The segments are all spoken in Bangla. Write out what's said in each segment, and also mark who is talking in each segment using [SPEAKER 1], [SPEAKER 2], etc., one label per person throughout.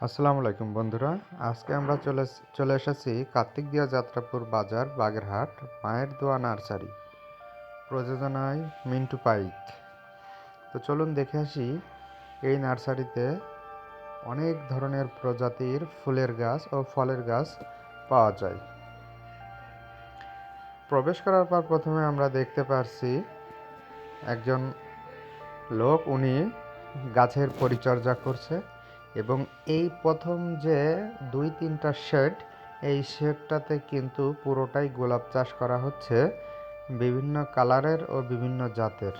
[SPEAKER 1] আসসালামু আলাইকুম বন্ধুরা। আজকে আমরা চলে চলে এসেছি কার্তিক দিয়া যাত্রাপুর বাজার, বাগেরহাট, মায়ের দোয়া নার্সারি। প্রযোজনায় মিন্টু পাইক। তো চলুন দেখে আসি, এই নার্সারিতে অনেক ধরনের প্রজাতির ফুলের গাছ ও ফলের গাছ পাওয়া যায়। প্রবেশ করার পর প্রথমে আমরা দেখতে পারছি একজন লোক, উনি গাছের পরিচর্যা করছে। এবং এই প্রথম যে দুই তিনটা শেড এই শেডটাতে কিন্তু পুরোটাই গোলাপ চাষ করা হচ্ছে বিভিন্ন কালারের ও বিভিন্ন জাতের।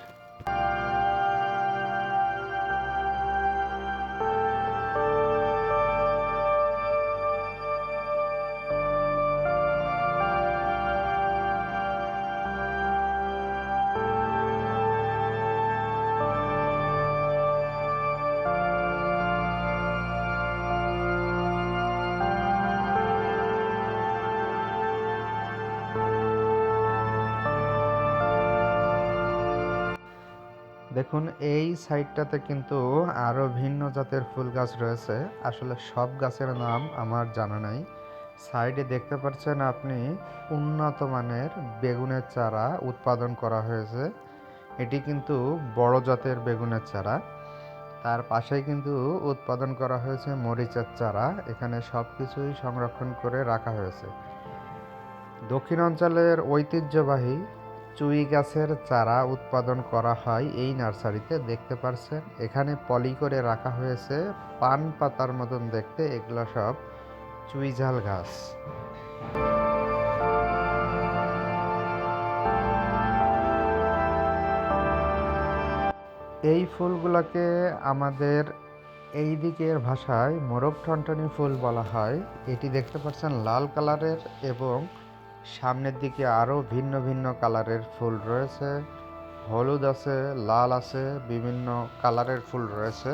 [SPEAKER 1] দেখুন, এই সাইডটাতে কিন্তু আরও ভিন্ন জাতের ফুল গাছ রয়েছে। আসলে সব গাছের নাম আমার জানা নাই। সাইডে দেখতে পাচ্ছেন আপনি উন্নত মানের বেগুনের চারা উৎপাদন করা হয়েছে। এটি কিন্তু বড় জাতের বেগুনের চারা। তার পাশেই কিন্তু উৎপাদন করা হয়েছে মরিচের চারা। এখানে সব কিছুই সংরক্ষণ করে রাখা হয়েছে। দক্ষিণ অঞ্চলের ঐতিহ্যবাহী চুই গাছের চারা উৎপাদন করা হয় এই নার্সারিতে, দেখতে পারছেন? এখানে পলি করে রাখা হয়েছে, পান পাতার মতন দেখতে, এগুলো সব চুই ঝাল গাছ। এই ফুলগুলোকে আমাদের এই দিকের ভাষায় মোরগ ঠনটনি ফুল বলা হয়। এটি দেখতে পাচ্ছেন লাল কালারের এবং সামনের দিকে আরও ভিন্ন ভিন্ন কালারের ফুল রয়েছে। হলুদ আছে, লাল আছে, বিভিন্ন কালারের ফুল রয়েছে।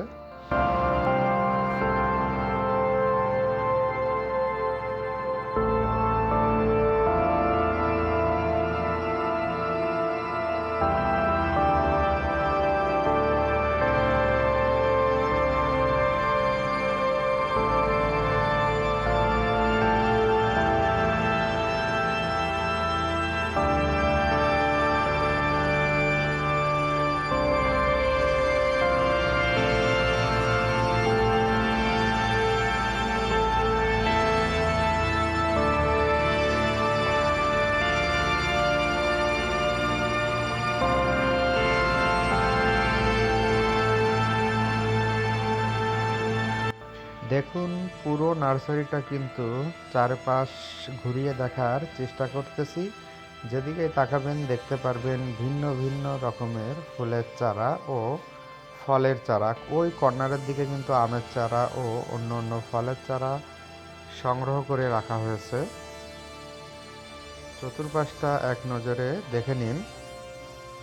[SPEAKER 1] দেখুন, পুরো নার্সারিটা কিন্তু চারপাশ ঘুরিয়ে দেখার চেষ্টা করতেছি। যেদিকে তাকাবেন দেখতে পারবেন ভিন্ন ভিন্ন রকমের ফুলের চারা ও ফলের চারা। ওই কর্নারের দিকে কিন্তু আমের চারা ও অন্য অন্য ফলের চারা সংগ্রহ করে রাখা হয়েছে। চতুর্পাশটা এক নজরে দেখে নিন,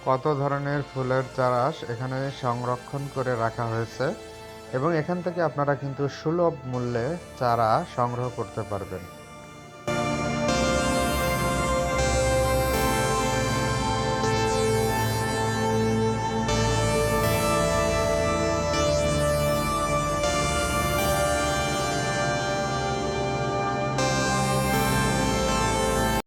[SPEAKER 1] কত ধরনের ফুলের চারা এখানে সংরক্ষণ করে রাখা হয়েছে। এবং এখান থেকে আপনারা কিন্তু সুলভ মূল্যে চারা সংগ্রহ করতে পারবেন।